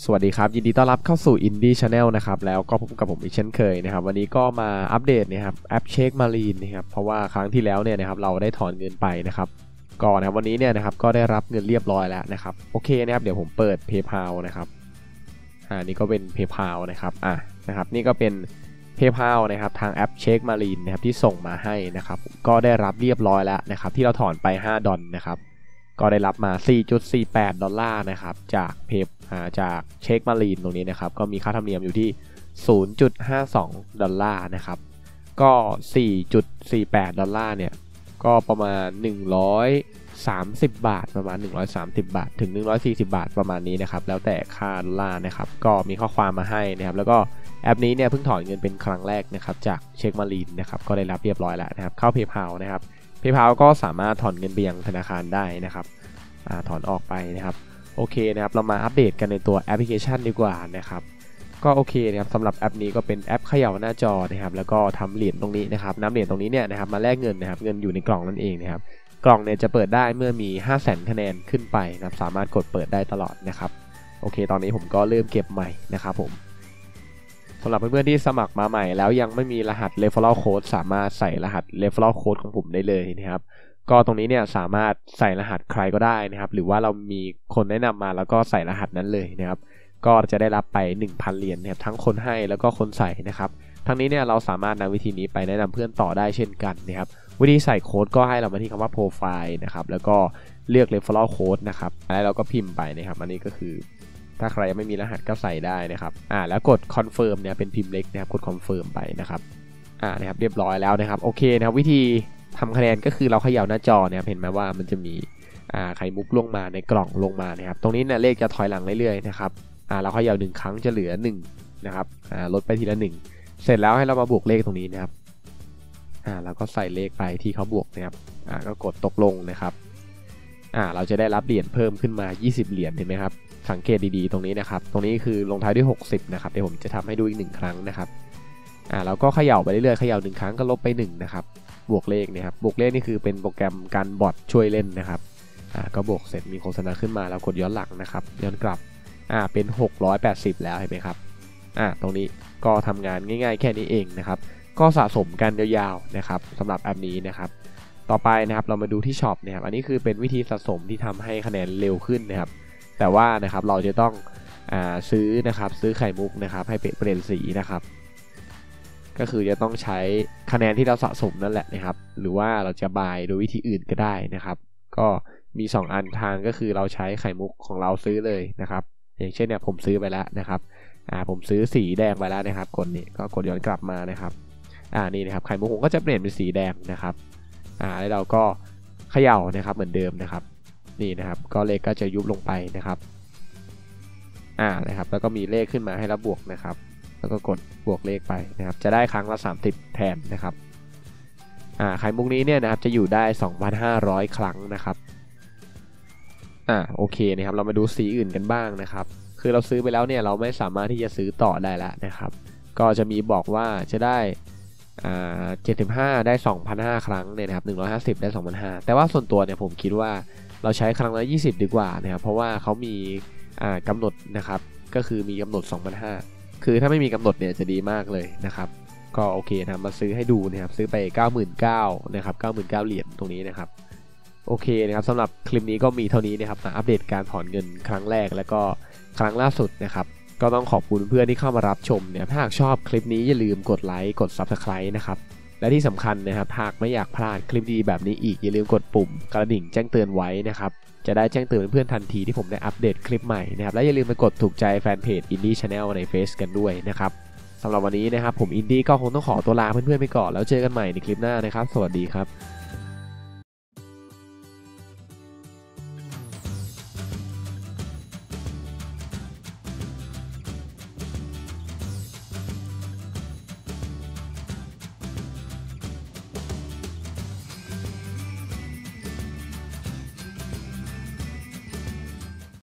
สวัสดีครับ ยินดีต้อนรับเข้าสู่ Indie Channel นะครับ แล้วก็พบกับผมอีกเช่นเคยนะครับ วันนี้ก็มาอัปเดตนะครับแอปเช็คมารีนนะครับเพราะว่าครั้งที่แล้วเนี่ยนะครับเราได้ถอนเงินไปนะครับก่อนนะวันนี้เนี่ยนะครับก็ได้รับเงินเรียบร้อยแล้วนะครับโอเคนะครับเดี๋ยวผมเปิด PayPal นะครับอ่านี่ก็เป็น PayPal นะครับอะนะครับนี่ก็เป็น PayPal นะครับทางแอปเช็คมารีนนะครับที่ส่งมาให้นะครับก็ได้รับเรียบร้อยแล้วนะครับที่เราถอนไป 5 ดอลนะครับ ก็ได้รับมา 4.48 ดอลลาร์นะครับ จากเพปจากเช็คมารีนตรงนี้นะครับ ก็มีค่าธรรมเนียมอยู่ที่ 0.52 ดอลลาร์นะครับ ก็ 4.48 ดอลลาร์เนี่ย ก็ประมาณ 130 บาท ประมาณ 130 บาท ถึง 140 บาทประมาณนี้นะครับ แล้วแต่ค่าดอลลาร์นะครับ ก็มีข้อความมาให้นะครับ แล้วก็แอปนี้เนี่ยเพิ่งถอนเงินเป็นครั้งแรกนะครับ จากเช็คมารีนนะครับ ก็ได้รับเรียบร้อยแล้วนะครับ เข้า PayPal นะครับ PayPal ก็สามารถถอนเงินไปยังธนาคารได้นะครับอถอนออกไปนะครับ โอเคนะครับ เรามาอัปเดตกันในตัวแอปพลิเคชันดีกว่านะครับ ก็โอเคนะครับสำหรับแอปนี้ก็เป็นแอปเขย่าหน้าจอนะครับ แล้วก็ทำเหรียญตรงนี้นะครับน้ำเหรียญตรงนี้เนี่ยนะครับมาแลกเงินนะครับ เงินอยู่ในกล่องนั่นเองนะครับ กล่องเนี่ยจะเปิดได้เมื่อมี 5 0 0 0 0 0คะแนนขึ้นไปนะครับ สามารถกดเปิดได้ตลอดนะครับ โอเค ตอนนี้ผมก็เริ่มเก็บใหม่นะครับผม สำหรับเพื่อนๆที่สมัครมาใหม่แล้วยังไม่มีรหัส referral code สามารถใส่รหัส referral code ของผมได้เลยนะครับ ก็ตรงนี้เนี่ยสามารถใส่รหัสใครก็ได้นะครับ หรือว่าเรามีคนแนะนำมาแล้วก็ใส่รหัสนั้นเลยนะครับ ก็จะได้รับไป 1,000เหรียญนะครับทั้งคนให้แล้วก็คนใส่นะครับ ทั้งนี้เนี่ยเราสามารถนำวิธีนี้ไปแนะนำเพื่อนต่อได้เช่นกันนะครับ วิธีใส่โค้ดก็ให้เรามาที่คำว่า profile นะครับ แล้วก็เลือก referral code นะครับแล้วเราก็พิมพ์ไปนะครับ อันนี้ก็คือ ถ้าใครยังไม่มีรหัสก็ใส่ได้นะครับอ่าแล้วกด confirm เนี่ยเป็นพิมพ์เล็กนะครับกด confirm ไปนะครับอ่านะครับเรียบร้อยแล้วนะครับโอเคนะครับวิธีทำคะแนนก็คือเราเขย่าหน้าจอเนี่ยเห็นไหมว่ามันจะมีอ่าไข่มุกลงมาในกล่องลงมานะครับตรงนี้เนี่ยเลขจะถอยหลังเรื่อยๆนะครับอ่าเราเขย่าหนึ่งครั้งจะเหลือ1นะครับอ่าลดไปทีละ 1 เสร็จแล้วให้เรามาบวกเลขตรงนี้นะครับอ่าเราก็ใส่เลขไปที่เขาบวกนะครับอ่าก็กดตกลงนะครับอ่าเราจะได้รับเหรียญเพิ่มขึ้นมา 20 เหรียญเห็นไหมครับ สังเกตดีๆตรงนี้นะครับ ตรงนี้คือลงท้ายด้วย 60 นะครับ เดี๋ยวผมจะทำให้ดูอีกหนึ่งครั้งนะครับ อ่าเราก็เขย่าไปเรื่อยๆ เขย่าหนึ่งครั้งก็ลบไป1นะครับ บวกเลขนะครับ บวกเลขนี่คือเป็นโปรแกรมการบอทช่วยเล่นนะครับ อ่าก็บวกเสร็จมีโฆษณาขึ้นมาแล้วกดย้อนหลังนะครับ ย้อนกลับ อ่าเป็น 680 แล้วเห็นไหมครับ อ่าตรงนี้ก็ทำงานง่าย ๆ แค่นี้เองนะครับ ก็สะสมกันยาวๆนะครับสำหรับแอปนี้นะครับต่อไปนะครับเรามาดูที่ช็อปนะครับอันนี้คือเป็นวิธีสะสมที่ทำให้คะแนนเร็วขึ้นนะครับ แต่ว่านะครับเราจะต้องอซื้อนะครับซื้อไข่มุกนะครับให้เปลี่ยนสีนะครับ ก็คือจะต้องใช้คะแนนที่เราสะสมนั่นแหละนะครับ หรือว่าเราจะบายโดยวิธีอื่นก็ได้นะครับ ก็มี 2 อันทางก็คือเราใช้ไข่มุกของเราซื้อเลยนะครับ อย่างเช่นเนี่ยผมซื้อไปแล้วนะครับอ่าผมซื้อสีแดงไปแล้วนะครับ กดนี่ก็กดย้อนกลับมานะครับอ่านี่นะครับไข่มุกผมก็จะเปลี่ยนเป็นสีแดงนะครับอ่าแล้วเราก็เขย่านะครับเหมือนเดิมนะครับ นี่นะครับ ก็เลขก็จะยุบลงไปนะครับ อ่านะครับ แล้วก็มีเลขขึ้นมาให้เราบวกนะครับ แล้วก็กดบวกเลขไปนะครับ จะได้ครั้งละ 30 แทนนะครับอ่าไข่มุกนี้เนี่ยนะครับจะอยู่ได้ 2,500 ครั้งนะครับอ่าโอเคนะครับ เรามาดูสีอื่นกันบ้างนะครับ คือเราซื้อไปแล้วเนี่ยเราไม่สามารถที่จะซื้อต่อได้แล้วนะครับ ก็จะมีบอกว่าจะได้อ่า75 ได้ 2,500 ครั้งเนี่ยนะครับ150 ได้ 2,500 แต่ว่าส่วนตัวเนี่ยผมคิดว่า เราใช้ครั้งละ 20 ดีกว่านะครับเพราะว่าเขามีอ่ากำหนดนะครับก็คือมีกำหนด 2,500 คือถ้าไม่มีกำหนดเนี่ยจะดีมากเลยนะครับก็โอเคนะมาซื้อให้ดูนะครับซื้อไป 99,000นะครับ99,000เหรียญตรงนี้นะครับโอเคนะครับสำหรับคลิปนี้ก็มีเท่านี้นะครับมาอัปเดตการถอนเงินครั้งแรกแล้วก็ครั้งล่าสุดนะครับก็ต้องขอบคุณเพื่อนที่เข้ามารับชมเนี่ยถ้าหากชอบคลิปนี้อย่าลืมกดไลค์กด Subscribe นะครับ และที่สำคัญนะครับหากไม่อยากพลาดคลิปดีแบบนี้อีกอย่าลืมกดปุ่มกระดิ่งแจ้งเตือนไว้นะครับจะได้แจ้งเตือนเพื่อนทันทีที่ผมได้อัปเดตคลิปใหม่นะครับและอย่าลืมไปกดถูกใจแฟนเพจอินดี้ชาแนลในเฟซกันด้วยนะครับสำหรับวันนี้นะครับผมอินดี้ก็คงต้องขอตัวลาเพื่อนๆไปก่อนแล้วเจอกันใหม่ในคลิปหน้านะครับ สวัสดีครับ